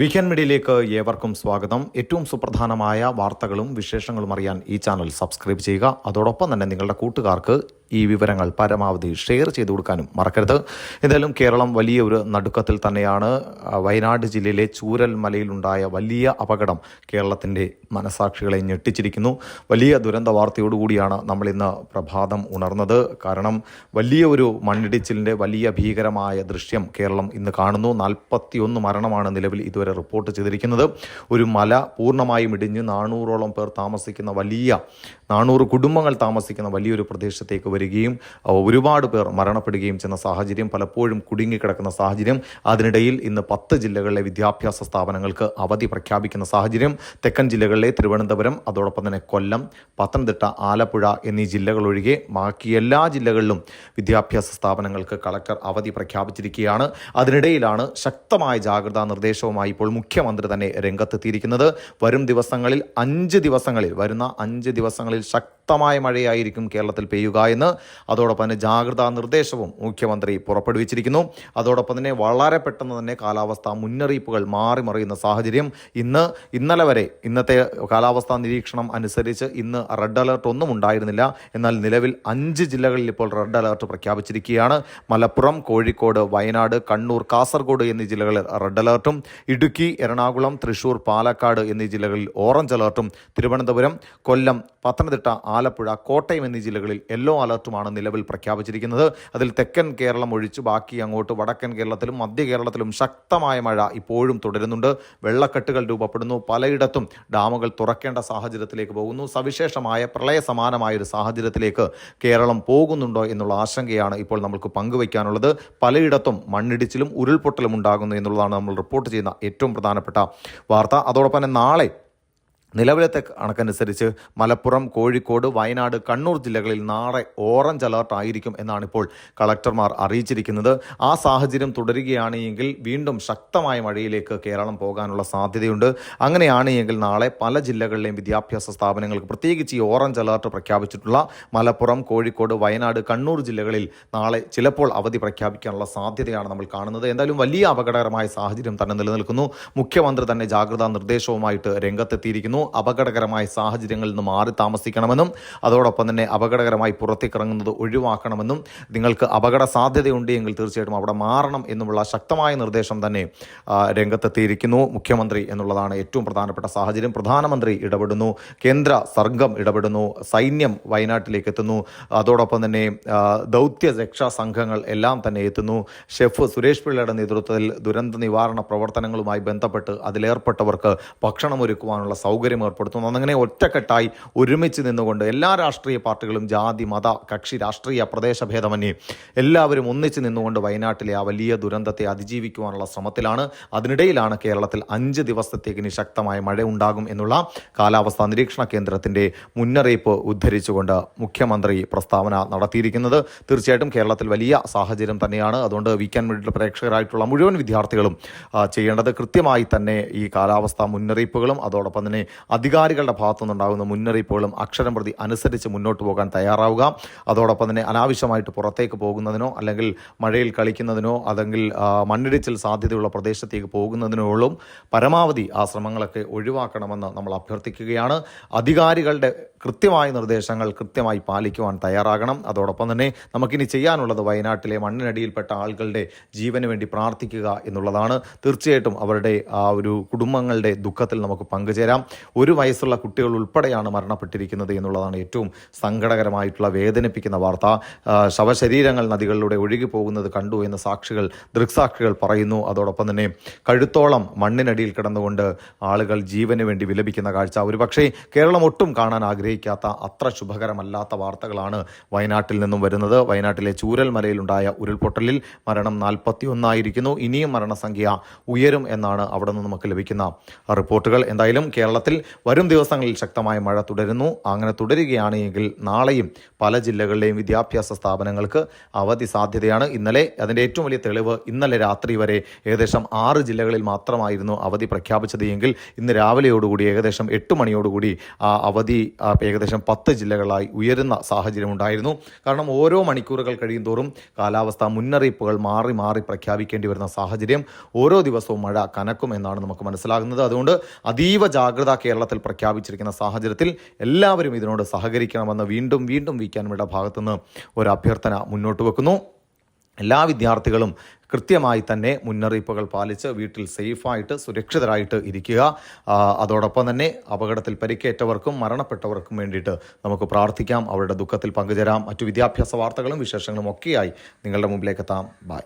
Weekend മീഡിയയിലേക്ക് ഏവർക്കും സ്വാഗതം. ഏറ്റവും സുപ്രധാനമായ വാർത്തകളും വിശേഷങ്ങളും അറിയാൻ ഈ ചാനൽ സബ്സ്ക്രൈബ് ചെയ്യുക. അതോടൊപ്പം തന്നെ നിങ്ങളുടെ കൂട്ടുകാർക്ക് ഈ വിവരങ്ങൾ പരമാവധി ഷെയർ ചെയ്തു കൊടുക്കാനും മറക്കരുത്. എന്തായാലും കേരളം വലിയ ഒരു നടുക്കത്തിൽ തന്നെയാണ്. വയനാട് ജില്ലയിലെ ചൂരൽ മലയിലുണ്ടായ വലിയ അപകടം കേരളത്തിന്റെ മനസാക്ഷികളെ ഞെട്ടിച്ചിരിക്കുന്നു. വലിയ ദുരന്ത വാർത്തയോടുകൂടിയാണ് നമ്മൾ ഇന്ന് പ്രഭാതം ഉണർന്നത്. കാരണം വലിയ ഒരു മണ്ണിടിച്ചിലിന്റെ വലിയ ഭീകരമായ ദൃശ്യം കേരളം ഇന്ന് കാണുന്നു. നാൽപ്പത്തിയൊന്ന് മരണമാണ് നിലവിൽ ഇതുവരെ റിപ്പോർട്ട് ചെയ്തിരിക്കുന്നത്. ഒരു മല പൂർണമായും ഇടിഞ്ഞ് നാനൂറോളം പേർ താമസിക്കുന്ന വലിയ നാനൂറ് കുടുംബങ്ങൾ താമസിക്കുന്ന വലിയൊരു പ്രദേശത്തേക്ക് വരികയും ഒരുപാട് പേർ മരണപ്പെടുകയും ചെയ്യുന്ന സാഹചര്യം പലപ്പോഴും കുടുങ്ങിക്കിടക്കുന്ന സാഹചര്യം. അതിനിടയിൽ ഇന്ന് പത്ത് ജില്ലകളിലെ വിദ്യാഭ്യാസ സ്ഥാപനങ്ങൾക്ക് അവധി പ്രഖ്യാപിക്കുന്ന സാഹചര്യം. തെക്കൻ ജില്ലകളിലെ തിരുവനന്തപുരം അതോടൊപ്പം തന്നെ കൊല്ലം പത്തനംതിട്ട ആലപ്പുഴ എന്നീ ജില്ലകളൊഴികെ ബാക്കി എല്ലാ ജില്ലകളിലും വിദ്യാഭ്യാസ സ്ഥാപനങ്ങൾക്ക് കളക്ടർ അവധി പ്രഖ്യാപിച്ചിരിക്കുകയാണ്. അതിനിടയിലാണ് ശക്തമായ ജാഗ്രതാ നിർദ്ദേശവുമായി ഇപ്പോൾ മുഖ്യമന്ത്രി തന്നെ രംഗത്തെത്തിയിരിക്കുന്നത്. വരും ദിവസങ്ങളിൽ അഞ്ച് ദിവസങ്ങളിൽ വരുന്ന അഞ്ച് ദിവസങ്ങളിൽ ശക്തമായ മഴയായിരിക്കും കേരളത്തിൽ പെയ്യുക എന്ന് അതോടൊപ്പം തന്നെ ജാഗ്രതാ നിർദ്ദേശവും മുഖ്യമന്ത്രി പുറപ്പെടുവിച്ചിരിക്കുന്നു. അതോടൊപ്പം തന്നെ വളരെ പെട്ടെന്ന് തന്നെ കാലാവസ്ഥാ മുന്നറിയിപ്പുകൾ മാറി മറിയുന്ന സാഹചര്യം ഇന്ന് ഇന്നലെ വരെ ഇന്നത്തെ കാലാവസ്ഥാ നിരീക്ഷണം അനുസരിച്ച് ഇന്ന് റെഡ് അലർട്ട് ഒന്നും ഉണ്ടായിരുന്നില്ല. എന്നാൽ നിലവിൽ അഞ്ച് ജില്ലകളിൽ ഇപ്പോൾ റെഡ് അലർട്ട് പ്രഖ്യാപിച്ചിരിക്കുകയാണ്. മലപ്പുറം കോഴിക്കോട് വയനാട് കണ്ണൂർ കാസർഗോഡ് എന്നീ ജില്ലകളിൽ റെഡ് അലർട്ടും. ഇടുക്കി എറണാകുളം തൃശൂർ പാലക്കാട് എന്നീ ജില്ലകളിൽ ഓറഞ്ച് അലർട്ടും. തിരുവനന്തപുരം കൊല്ലം പത്തനംതിട്ട ആലപ്പുഴ കോട്ടയം എന്നീ ജില്ലകളിൽ യെല്ലോ അലർട്ടുമാണ് നിലവിൽ പ്രഖ്യാപിച്ചിരിക്കുന്നത്. അതിൽ തെക്കൻ കേരളം ഒഴിച്ച് ബാക്കി അങ്ങോട്ട് വടക്കൻ കേരളത്തിലും മധ്യ കേരളത്തിലും ശക്തമായ മഴ ഇപ്പോഴും തുടരുന്നുണ്ട്. വെള്ളക്കെട്ടുകൾ രൂപപ്പെടുന്നു. പലയിടത്തും ഡാമുകൾ തുറക്കേണ്ട സാഹചര്യത്തിലേക്ക് പോകുന്നു. സവിശേഷമായ പ്രളയ സമാനമായ ഒരു സാഹചര്യത്തിലേക്ക് കേരളം പോകുന്നുണ്ടോ എന്നുള്ള ആശങ്കയാണ് ഇപ്പോൾ നമ്മൾക്ക് പങ്കുവയ്ക്കാനുള്ളത്. പലയിടത്തും മണ്ണിടിച്ചിലും ഉരുൾപൊട്ടലും ഉണ്ടാകുന്നു എന്നുള്ളതാണ് നമ്മൾ റിപ്പോർട്ട് ചെയ്യുന്ന ഏറ്റവും പ്രധാനപ്പെട്ട വാർത്ത. അതോടൊപ്പം തന്നെ നാളെ നിലവിലത്തെ കണക്കനുസരിച്ച് മലപ്പുറം കോഴിക്കോട് വയനാട് കണ്ണൂർ ജില്ലകളിൽ നാളെ ഓറഞ്ച് അലർട്ട് ആയിരിക്കും എന്നാണ് ഇപ്പോൾ കളക്ടർമാർ അറിയിച്ചിരിക്കുന്നത്. ആ സാഹചര്യം തുടരുകയാണ് എങ്കിൽ വീണ്ടും ശക്തമായ മഴയിലേക്ക് കേരളം പോകാനുള്ള സാധ്യതയുണ്ട്. അങ്ങനെയാണെങ്കിൽ നാളെ പല ജില്ലകളിലെയും വിദ്യാഭ്യാസ സ്ഥാപനങ്ങൾക്ക് പ്രത്യേകിച്ച് ഈ ഓറഞ്ച് അലർട്ട് പ്രഖ്യാപിച്ചിട്ടുള്ള മലപ്പുറം കോഴിക്കോട് വയനാട് കണ്ണൂർ ജില്ലകളിൽ നാളെ ചിലപ്പോൾ അവധി പ്രഖ്യാപിക്കാനുള്ള സാധ്യതയാണ് നമ്മൾ കാണുന്നത്. എന്തായാലും വലിയ അപകടകരമായ സാഹചര്യം തന്നെ നിലനിൽക്കുന്നു. മുഖ്യമന്ത്രി തന്നെ ജാഗ്രതാ നിർദ്ദേശവുമായിട്ട് രംഗത്തെത്തിയിരിക്കുന്നു. അപകടകരമായ സാഹചര്യങ്ങളിൽ നിന്ന് മാറി താമസിക്കണമെന്നും അതോടൊപ്പം തന്നെ അപകടകരമായി പുറത്തേക്കിറങ്ങുന്നത് ഒഴിവാക്കണമെന്നും നിങ്ങൾക്ക് അപകട സാധ്യതയുണ്ട് എങ്കിൽ തീർച്ചയായിട്ടും അവിടെ മാറണം എന്നുമുള്ള ശക്തമായ നിർദ്ദേശം തന്നെ രംഗത്തെത്തിയിരിക്കുന്നു. മുഖ്യമന്ത്രി എന്നുള്ളതാണ് ഏറ്റവും പ്രധാനപ്പെട്ട സാഹചര്യം. പ്രധാനമന്ത്രി ഇടപെടുന്നു. കേന്ദ്ര സർഗം ഇടപെടുന്നു. സൈന്യം വയനാട്ടിലേക്ക് എത്തുന്നു. അതോടൊപ്പം തന്നെ ദൗത്യ രക്ഷാ സംഘങ്ങൾ എല്ലാം തന്നെ എത്തുന്നു. ഷെഫ് സുരേഷ് പിള്ളയുടെ നേതൃത്വത്തിൽ ദുരന്ത നിവാരണ പ്രവർത്തനങ്ങളുമായി ബന്ധപ്പെട്ട് അതിലേർപ്പെട്ടവർക്ക് ഭക്ഷണം ഒരുക്കുവാനുള്ള സൗകര്യം ഏർപ്പെടുത്തുന്നു. അങ്ങനെ ഒറ്റക്കെട്ടായി ഒരുമിച്ച് നിന്നുകൊണ്ട് എല്ലാ രാഷ്ട്രീയ പാർട്ടികളും ജാതി മത കക്ഷി രാഷ്ട്രീയ പ്രദേശഭേദമന്യേ എല്ലാവരും ഒന്നിച്ച് നിന്നുകൊണ്ട് വയനാട്ടിലെ ആ വലിയ ദുരന്തത്തെ അതിജീവിക്കുവാനുള്ള ശ്രമത്തിലാണ്. അതിനിടയിലാണ് കേരളത്തിൽ അഞ്ച് ദിവസത്തേക്ക് ഇനി ശക്തമായ മഴ ഉണ്ടാകും എന്നുള്ള കാലാവസ്ഥാ നിരീക്ഷണ കേന്ദ്രത്തിന്റെ മുന്നറിയിപ്പ് ഉദ്ധരിച്ചുകൊണ്ട് മുഖ്യമന്ത്രി പ്രസ്താവന നടത്തിയിരിക്കുന്നത് തീർച്ചയായിട്ടും കേരളത്തിൽ വലിയ സാഹചര്യം തന്നെയാണ്. അതുകൊണ്ട് വീക്കെൻഡ് മിഡിൽ പ്രേക്ഷകരായിട്ടുള്ള മുഴുവൻ വിദ്യാർത്ഥികളും ചെയ്യേണ്ടത് കൃത്യമായി തന്നെ ഈ കാലാവസ്ഥാ മുന്നറിയിപ്പുകളും അതോടൊപ്പം തന്നെ അധികാരികളുടെ ഭാഗത്തു നിന്നുണ്ടാകുന്ന മുന്നറിയിപ്പുകളും അക്ഷരം പ്രതി അനുസരിച്ച് മുന്നോട്ട് പോകാൻ തയ്യാറാവുക. അതോടൊപ്പം തന്നെ അനാവശ്യമായിട്ട് പുറത്തേക്ക് പോകുന്നതിനോ അല്ലെങ്കിൽ മഴയിൽ കളിക്കുന്നതിനോ അല്ലെങ്കിൽ മണ്ണിടിച്ചിൽ സാധ്യതയുള്ള പ്രദേശത്തേക്ക് പോകുന്നതിനോ ഉള്ളും പരമാവധി ആ ശ്രമങ്ങളൊക്കെ ഒഴിവാക്കണമെന്ന് നമ്മൾ അഭ്യർത്ഥിക്കുകയാണ്. അധികാരികളുടെ കൃത്യമായ നിർദ്ദേശങ്ങൾ കൃത്യമായി പാലിക്കുവാൻ തയ്യാറാകണം. അതോടൊപ്പം തന്നെ നമുക്കിനി ചെയ്യാനുള്ളത് വയനാട്ടിലെ മണ്ണിനടിയിൽപ്പെട്ട ആളുകളുടെ ജീവന് വേണ്ടി പ്രാർത്ഥിക്കുക എന്നുള്ളതാണ്. തീർച്ചയായിട്ടും അവരുടെ ആ ഒരു കുടുംബങ്ങളുടെ ദുഃഖത്തിൽ നമുക്ക് പങ്കുചേരാം. ഒരു വയസ്സുള്ള കുട്ടികൾ ഉൾപ്പെടെയാണ് മരണപ്പെട്ടിരിക്കുന്നത് എന്നുള്ളതാണ് ഏറ്റവും സങ്കടകരമായിട്ടുള്ള വേദനിപ്പിക്കുന്ന വാർത്ത. ശവശരീരങ്ങൾ നദികളിലൂടെ ഒഴുകി പോകുന്നത് കണ്ടു എന്ന് സാക്ഷികൾ ദൃക്സാക്ഷികൾ പറയുന്നു. അതോടൊപ്പം തന്നെ കഴുത്തോളം മണ്ണിനടിയിൽ കിടന്നുകൊണ്ട് ആളുകൾ ജീവന് വേണ്ടി വിലപിക്കുന്ന കാഴ്ച. ഒരുപക്ഷേ കേരളം ഒട്ടും കാണാൻ ആഗ്രഹിക്കാത്ത അത്ര ശുഭകരമല്ലാത്ത വാർത്തകളാണ് വയനാട്ടിൽ നിന്നും വരുന്നത്. വയനാട്ടിലെ ചൂരൽമലയിലുണ്ടായ ഉരുൾപൊട്ടലിൽ മരണം നാൽപ്പത്തി ഒന്നായിരിക്കുന്നു ഇനിയും മരണസംഖ്യ ഉയരും എന്നാണ് അവിടെ നിന്ന് നമുക്ക് ലഭിക്കുന്ന റിപ്പോർട്ടുകൾ. എന്തായാലും കേരളത്തിൽ വരും ദിവസങ്ങളിൽ ശക്തമായ മഴ തുടരുന്നു. അങ്ങനെ തുടരുകയാണെങ്കിൽ നാളെയും പല ജില്ലകളിലെയും വിദ്യാഭ്യാസ സ്ഥാപനങ്ങൾക്ക് അവധി സാധ്യതയാണ്. ഇന്നലെ അതിന്റെ ഏറ്റവും വലിയ തെളിവ് ഇന്നലെ രാത്രി വരെ ഏകദേശം ആറ് ജില്ലകളിൽ മാത്രമായിരുന്നു അവധി പ്രഖ്യാപിച്ചത് എങ്കിൽ ഇന്ന് രാവിലെയോടുകൂടി ഏകദേശം എട്ട് മണിയോടുകൂടി ആ അവധി ഏകദേശം പത്ത് ജില്ലകളായി ഉയരുന്ന സാഹചര്യം ഉണ്ടായിരുന്നു. കാരണം ഓരോ മണിക്കൂറുകൾ കഴിയും തോറും കാലാവസ്ഥ മുന്നറിയിപ്പുകൾ മാറി മാറി പ്രഖ്യാപിക്കേണ്ടി വരുന്ന സാഹചര്യം ഓരോ ദിവസവും മഴ കനക്കും എന്നാണ് നമുക്ക് മനസ്സിലാകുന്നത്. അതുകൊണ്ട് അതീവ ജാഗ്രത കേരളത്തിൽ പ്രഖ്യാപിച്ചിരിക്കുന്ന സാഹചര്യത്തിൽ എല്ലാവരും ഇതിനോട് സഹകരിക്കണമെന്ന് വീണ്ടും വീണ്ടും വീക്കാൻമിയുടെ ഭാഗത്തുനിന്ന് ഒരു അഭ്യർത്ഥന മുന്നോട്ട് വെക്കുന്നു. എല്ലാ വിദ്യാർത്ഥികളും കൃത്യമായി തന്നെ മുന്നറിയിപ്പുകൾ പാലിച്ച് വീട്ടിൽ സേഫായിട്ട് സുരക്ഷിതരായിട്ട് ഇരിക്കുക. അതോടൊപ്പം തന്നെ അപകടത്തിൽ പരിക്കേറ്റവർക്കും മരണപ്പെട്ടവർക്കും വേണ്ടിയിട്ട് നമുക്ക് പ്രാർത്ഥിക്കാം. അവരുടെ ദുഃഖത്തിൽ പങ്കുചേരാം. മറ്റു വിദ്യാഭ്യാസ വാർത്തകളും വിശേഷങ്ങളും ഒക്കെയായി നിങ്ങളുടെ മുമ്പിലേക്ക് എത്താം. ബൈ.